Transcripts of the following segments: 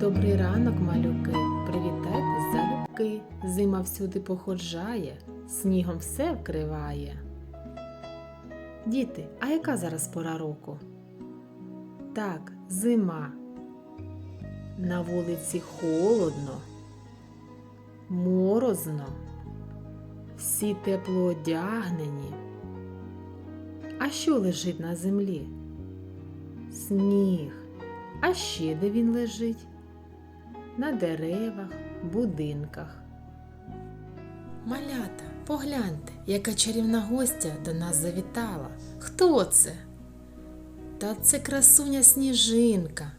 Добрий ранок, малюки, привітайте залюбки. Зима всюди походжає, снігом все вкриває. Діти, а яка зараз пора року? Так, зима. На вулиці холодно, морозно, всі тепло одягнені. А що лежить на землі? Сніг. А ще де він лежить? На деревах, будинках. Малята, погляньте, яка чарівна гостя до нас завітала. Хто це? Та це красуня сніжинка.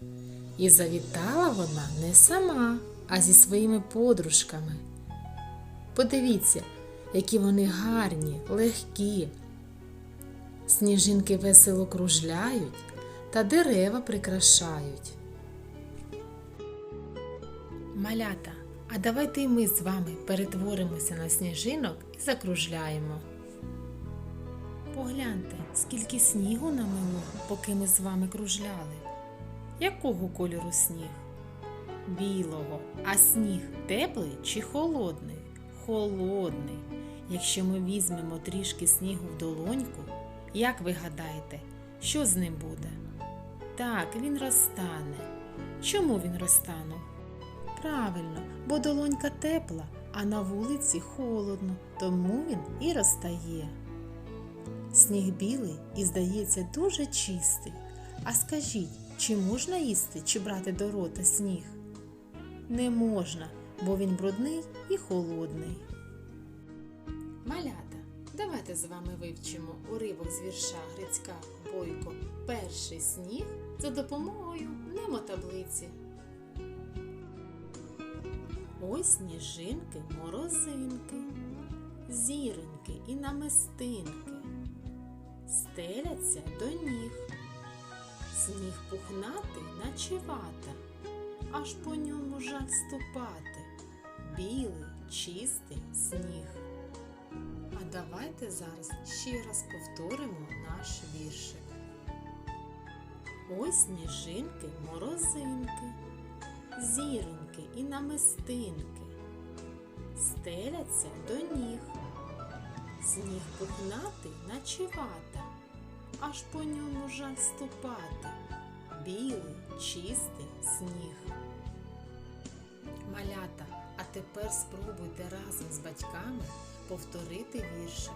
І завітала вона не сама, а зі своїми подружками. Подивіться, які вони гарні, легкі. Сніжинки весело кружляють та дерева прикрашають. Малята, а давайте і ми з вами перетворимося на сніжинок і закружляємо. Погляньте, скільки снігу намило, поки ми з вами кружляли. Якого кольору сніг? Білого. А сніг теплий чи холодний? Холодний. Якщо ми візьмемо трішки снігу в долоньку, як ви гадаєте, що з ним буде? Так, він розтане. Чому він розтанув? Правильно, бо долонька тепла, а на вулиці холодно, тому він і розтає. Сніг білий і здається дуже чистий. А скажіть, чи можна їсти чи брати до рота сніг? Не можна, бо він брудний і холодний. Малята, давайте з вами вивчимо уривок з вірша Грицька Бойко Перший сніг за допомогою немотаблиці. Ось сніжинки, морозинки, зіроньки і намистинки стеляться до ніг. Сніг пухнатий, наче вата, аж по ньому жаль ступати. Білий, чистий сніг. Давайте зараз ще раз повторимо наш віршик. Ось сніжинки, морозинки, зіроньки і намистинки стеляться до ніг. Сніг пухнатий, наче аж по ньому жаль ступати. Білий, чистий сніг. Малята, а тепер спробуйте разом з батьками повторити віршик.